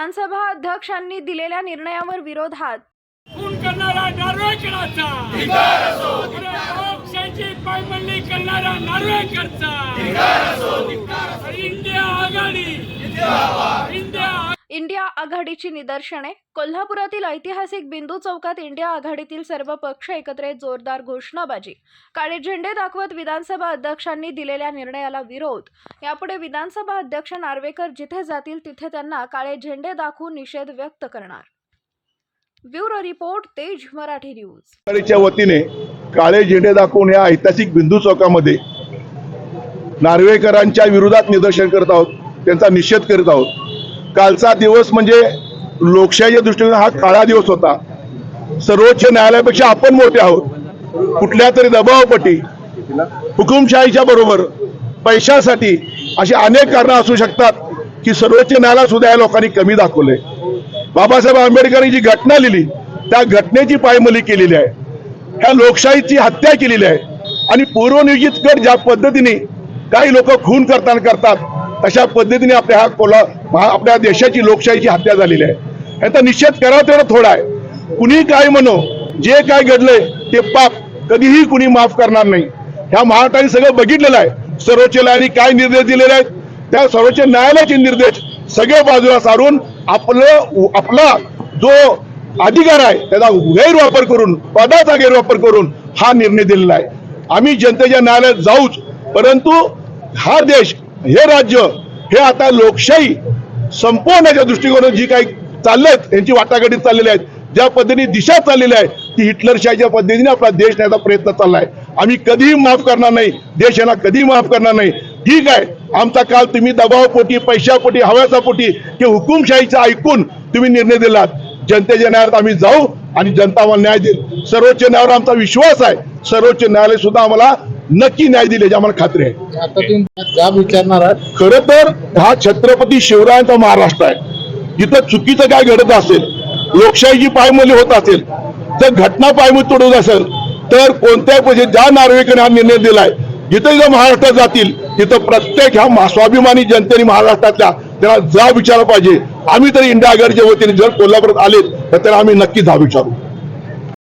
विधानसभा अध्यक्षांनी दिलेल्या निर्णयावर विरोधात खून करणारा नार्वेकरांचा पुऱ्या लोकशाहीची पायमल्ली करणारा नार्वेकरचा इंडिया आघाडी इंडिया इंडिया आघाडीची निदर्शने. कोल्हापुरातील ऐतिहासिक बिंदू चौकात इंडिया आघाडीतील सर्व पक्ष एकत्र जोरदार घोषणाबाजी. काळे झेंडे दाखवत विधानसभा अध्यक्षांनी दिलेल्या निर्णयाला विरोध. यापुढे विधानसभा अध्यक्ष नार्वेकर जिथे जातील तिथे त्यांना काळे झेंडे दाखवून निषेध व्यक्त करणार. ब्युरो रिपोर्ट तेज मराठी न्यूज. आघाडीच्या वतीने काळे झेंडे दाखवून या ऐतिहासिक बिंदू चौकामध्ये नार्वेकरांच्या विरोधात निदर्शन करत आहोत त्यांचा निषेध करीत आहोत. कालचा दिवस म्हणजे लोकशाहीच्या दृष्टीने हा काळा दिवस होता. सर्वोच्च न्यायालयापेक्षा आपण मोठे आहोत. कुठल्या तरी दबावपटी हुकुमशाहीच्या बरोबर पैशासाठी अशी अनेक कारणं असू शकतात की सर्वोच्च न्यायालय सुद्धा या लोकांनी कमी दाखवले. बाबासाहेब आंबेडकरांनी जी घटना लिहिली त्या घटनेची पायमली केलेली आहे. ह्या लोकशाहीची हत्या केलेली आहे. आणि पूर्वनियोजित गट ज्या पद्धतीने काही लोक खून करताना करतात तशा पद्धतीने आपल्या हा कोला आपल्या देशाची लोकशाहीची हत्या झालेली आहे. याचा निषेध करा तेवढा थोडा आहे. कुणी काय म्हणो जे काय घडलंय ते पाप. कधीही कुणी माफ करणार नाही. ह्या महाराष्ट्राने सगळं बघितलेलं आहे. सर्वोच्च न्यायालयाने काय निर्देश दिलेले आहेत? त्या सर्वोच्च न्यायालयाचे निर्देश सगळे बाजूला सारून आपलं आपला जो अधिकार आहे त्याचा गैरवापर करून पदाचा गैरवापर करून हा निर्णय दिलेला आहे. आम्ही जनतेच्या न्यायालयात जाऊच परंतु हा देश हे राज्य हे आता लोकशाही संपवण्याच्या दृष्टिकोनातून जी काही चाललेत यांची वाटाघाटी चाललेल्या आहेत ज्या पद्धतीने दिशा चाललेली आहे ती हिटलरशाहीच्या पद्धतीने आपला देश न्यायचा प्रयत्न चाललाय. आम्ही कधीही माफ करणार नाही देश यांना कधीही माफ करणार नाही. ठीक आहे आमचा काल तुम्ही दबावपोटी पैशापोटी हव्याचा पोटी की हुकुमशाहीचा ऐकून तुम्ही निर्णय दिलात. जनतेच्या न्यायालयात आम्ही जाऊ आणि जनता आम्हाला न्याय देईल. सर्वोच्च न्यायालयावर आमचा विश्वास आहे. सर्वोच्च न्यायालय सुद्धा आम्हाला नक्की न्याय दिले याची आम्हाला खात्री आहे. आता तुम्ही जाब विचारणार आहात खर तर हा छत्रपती शिवरायांचा महाराष्ट्र आहे. जिथं चुकीचं काय घडत असेल लोकशाहीची पायमल्ली होत असेल जर घटना पायमल्ली तोडत असेल तर कोणत्याही पैसे ज्या नार्वेकरने हा निर्णय दिलाय जिथे जर महाराष्ट्रात जातील तिथं प्रत्येक ह्या स्वाभिमानी जनतेने महाराष्ट्रातल्या त्यांना जा विचारला पाहिजे. आम्ही तर इंडिया आघाडीच्या वतीने जर कोल्हापुरात आले तर त्यांना आम्ही नक्की जा विचारू.